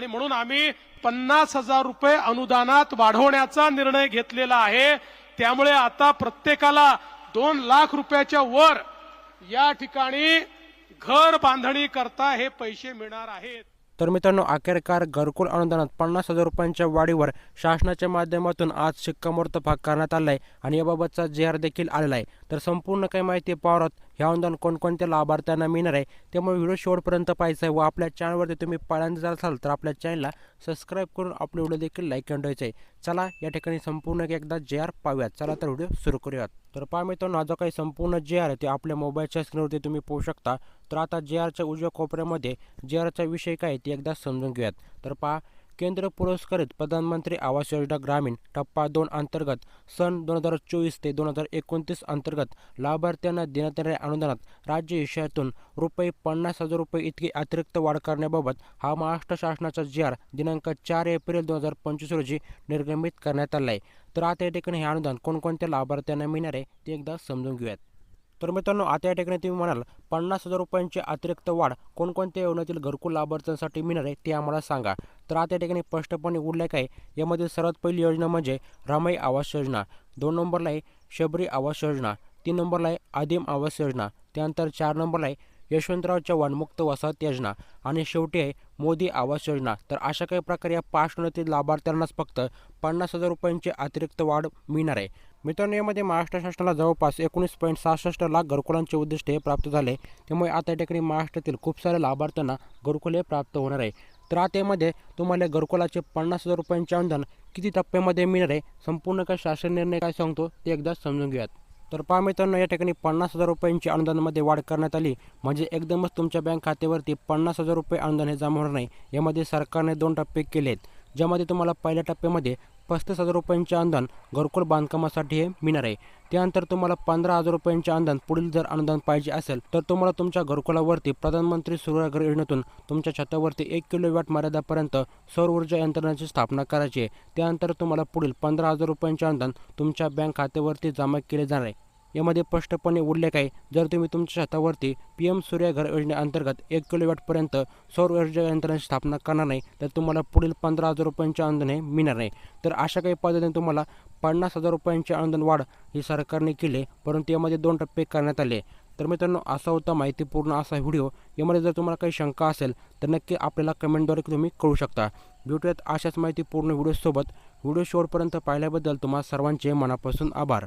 आणि म्हणून आम्ही पन्नास हजार रुपये अनुदानात वाढवण्याचा निर्णय घेतलेला आहे. त्यामुळे आता प्रत्येकाला दोन लाख रुपयाच्या वर या ठिकाणी घर बांधणी करता हे पैसे मिळणार आहेत. तर मित्रांनो अखेरकार घरकुल अनुदानात पन्नास हजार रुपयांच्या वाढीवर शासनाच्या माध्यमातून आज शिक्कामोर्तब करण्यात आला आहे आणि याबाबतचा जे आर देखील आलेला आहे. तर संपूर्ण काही माहिती पाहत हे अनुदान कोणकोणत्या लाभार्थ्यांना मिळणार आहे त्यामुळे व्हिडिओ शेवटपर्यंत पाहायचा आहे व आपल्या चॅनलवरती तुम्ही पहिल्यांदा जर असाल तर आपल्या चॅनलला सबस्क्राईब करून आपले व्हिडिओ देखील लाईक करून ठेवायचे आहे. चला या ठिकाणी संपूर्ण एकदा जे आर पाहूयात. चला तर व्हिडिओ सुरू करूयात. तर पहा मित्रांनो हा जो काही संपूर्ण जे आर आहे ते आपल्या मोबाईलच्या स्क्रीनवरती तुम्ही पाहू शकता. तर आता जे आरच्या उजव्या कोपऱ्यामध्ये जे आरचा विषय काय ते एकदा समजून घेऊयात. तर पहा केंद्र पुरस्कृत प्रधानमंत्री आवास योजना ग्रामीण टप्पा दोन अंतर्गत सन दोन हजार चोवीस ते दोन हजार एकोणतीस अंतर्गत लाभार्थ्यांना देण्यात येणाऱ्या अनुदानात राज्य विषयातून रुपये पन्नास हजार रुपये इतकी अतिरिक्त वाढ करण्याबाबत हा महाराष्ट्र शासनाचा जी आर दिनांक चार एप्रिल दोन हजार पंचवीस रोजी निर्गमित करण्यात आला आहे तर आता या ठिकाणी हे अनुदान कोणकोणत्या लाभार्थ्यांना मिळणार आहे ते एकदा समजून घेऊयात. तर मित्रांनो आता या ठिकाणी तुम्ही म्हणाल पन्नास हजार रुपयांची अतिरिक्त वाढ कोणकोणत्या योजनेतील घरकुल लाभार्थ्यांसाठी मिळणार आहे ते आम्हाला सांगा. तर आता या ठिकाणी स्पष्टपणे उल्लेख आहे यामध्ये सर्वात पहिली योजना म्हणजे रमाई आवास योजना दोन नंबरला आहे शबरी आवास योजना तीन नंबरला आहे आदिम आवास योजना त्यानंतर चार नंबरला आहे यशवंतराव चव्हाण मुक्त वसाहत योजना आणि शेवटी आहे मोदी आवास योजना. तर अशा काही प्रकारे या पाच योजनेतील लाभार्थ्यांनाच फक्त पन्नास हजार रुपयांची अतिरिक्त वाढ मिळणार आहे. मित्रांनो यामध्ये महाराष्ट्र शासनाला जवळपास एकोणीस पॉईंट सहासष्ट लाख घरकुलांचे उद्दिष्ट हे प्राप्त झाले. त्यामुळे आता या ठिकाणी महाराष्ट्रातील खूप साऱ्या लाभार्थ्यांना घरकुल हे प्राप्त होणार आहे. तर आता यामध्ये तुम्हाला घरकुलाचे पन्नास हजार रुपयांचे अनुदान किती टप्प्यामध्ये मिळणार आहे? संपूर्ण काय शासन निर्णय काय सांगतो ते एकदा समजून घेऊयात. तर पहा मित्रांनो या ठिकाणी पन्नास हजार रुपयांची अनुदानामध्ये वाढ करण्यात आली. म्हणजे एकदमच तुमच्या बँक खात्यावरती पन्नास हजार रुपये अनुदान हे जमा होणार नाही. यामध्ये सरकारने दोन टप्पे केले आहेत ज्यामध्ये तुम्हाला पहिल्या टप्प्यामध्ये पस्तीस हजार रुपयांचे अनुदान घरकुल बांधकामासाठी हे मिळणार आहे. त्यानंतर तुम्हाला पंधरा हजार रुपयांचे अनुदान पुढील जर अनुदान पाहिजे असेल तर तुम्हाला तुमच्या घरकुलावरती प्रधानमंत्री सूर्यघर योजनेतून तुमच्या छतावरती एक किलो वॅट मर्यादापर्यंत सौर ऊर्जा यंत्रणाची स्थापना करायची आहे. त्यानंतर तुम्हाला पुढील पंधरा हजार रुपयांचे अनुदान तुमच्या बँक खात्यावरती जमा केले जाणार आहे. यामध्ये स्पष्टपणे उल्लेख आहे जर तुम्ही तुमच्या छतावरती पी एम सूर्यघर योजनेअंतर्गत एक किलोवॅटपर्यंत सौर ऊर्जा यंत्रांची स्थापना करणार नाही तर तुम्हाला पुढील पंधरा हजार रुपयांचे अनुदान हे मिळणार नाही. तर अशा काही पद्धतीने तुम्हाला पन्नास हजार रुपयांचे अनुदान वाढ ही सरकारने केली परंतु यामध्ये दोन टप्पे करण्यात आले. तर मित्रांनो असा होता माहितीपूर्ण असा व्हिडिओ. यामध्ये जर तुम्हाला काही शंका असेल तर नक्की आपल्याला कमेंटद्वारे तुम्ही कळू शकता. भेटूयात अशाच माहितीपूर्ण व्हिडिओसोबत. व्हिडिओ शेवटपर्यंत पाहिल्याबद्दल तुम्हा सर्वांचे मनापासून आभार.